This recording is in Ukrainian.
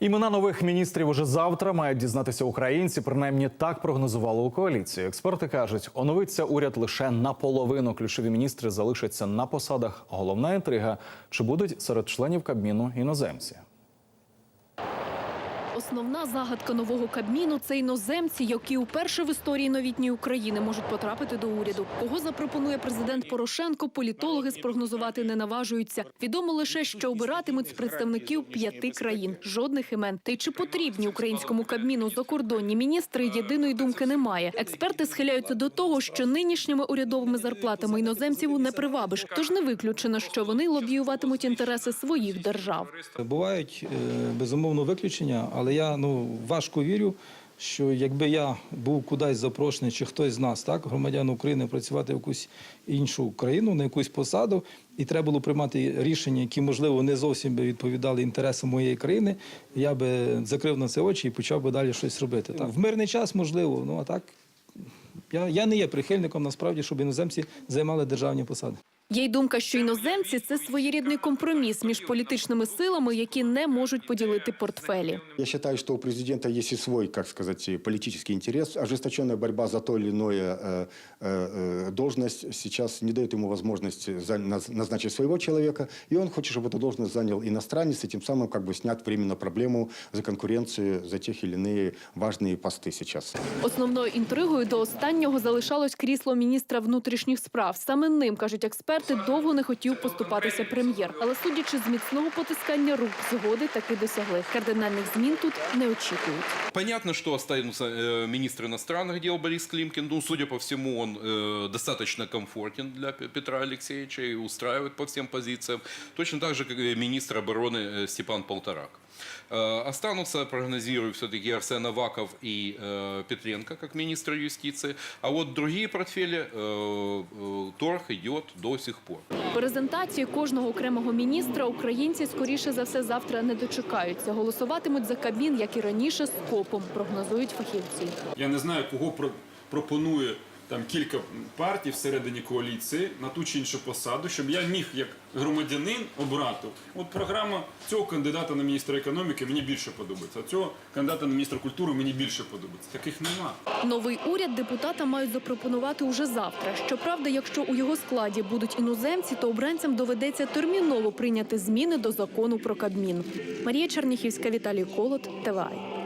Імена нових міністрів уже завтра мають дізнатися українці. Принаймні так прогнозували у коаліції. Експерти кажуть, оновиться уряд лише наполовину. Ключові міністри залишаться на посадах. Головна інтрига чи будуть серед членів кабміну іноземці. Основна загадка нового кабміну це іноземці, які уперше в історії новітньої України можуть потрапити до уряду. Кого запропонує президент Порошенко, політологи спрогнозувати не наважуються. Відомо лише, що обиратимуть з представників п'яти країн, жодних імен. Та й чи потрібні українському кабміну закордонні міністри? Єдиної думки немає. Експерти схиляються до того, що нинішніми урядовими зарплатами іноземців не привабиш. Тож не виключено, що вони лобіюватимуть інтереси своїх держав. Бувають е, безумовно виключення, але я ну важко вірю, що якби я був кудись запрошений, чи хтось з нас, так, громадян України, працювати в якусь іншу країну, на якусь посаду, і треба було приймати рішення, які, можливо, не зовсім би відповідали інтересам моєї країни, я би закрив на це очі і почав би далі щось робити. Так. В мирний час можливо, ну а так. Я, я не є прихильником насправді, щоб іноземці займали державні посади. Є й думка, що іноземці це своєрідний компроміс між політичними силами, які не можуть поділити портфелі. Я считаю, что у президента есть и свой, как сказать, и политический интерес. Ожесточенная борьба за то или иное э, э, должность сейчас не дает ему возможности за- наз- назначить своего человека. И он хочет, чтобы эту должность занял иностранец, и тем самым как бы снять временно проблему за конкуренцию за тех или иные важные посты сейчас. Основною інтригою до останнього залишалось крісло міністра внутрішніх справ. Саме ним кажуть експерти, довго не хотів поступатися прем'єр. Але судячи з міцного потискання рук, згоди таки досягли. Кардинальних змін тут не очікують. Понятно, что останутся э, министр иностранных дел Борис Климкин. Ну, судя по всему, он э, достаточно комфортен для Пе- Петра Алексеевича и устраивает по всем позициям. Точно так же, как и министр обороны э, Степан Полторак. Э, останутся, прогнозирую, все-таки Арсен Аваков и э, Петренко, как министр юстиции. А вот другие портфели э, э, торг идет до сих пор. Презентації кожного окремого міністра українці скоріше за все завтра не дочекаються. Голосуватимуть за кабін, як і раніше, з копом, прогнозують фахівці. Я не знаю, кого про- пропонує там кілька партій всередині коаліції на ту чи іншу посаду, щоб я міг як громадянин обрати. От програма цього кандидата на міністра економіки мені більше подобається. а Цього кандидата на міністра культури мені більше подобається. Таких нема. Новий уряд депутата мають запропонувати уже завтра. Щоправда, якщо у його складі будуть іноземці, то обранцям доведеться терміново прийняти зміни до закону про Кабмін. Марія Черніхівська, Віталій Колот, ТВАЙ.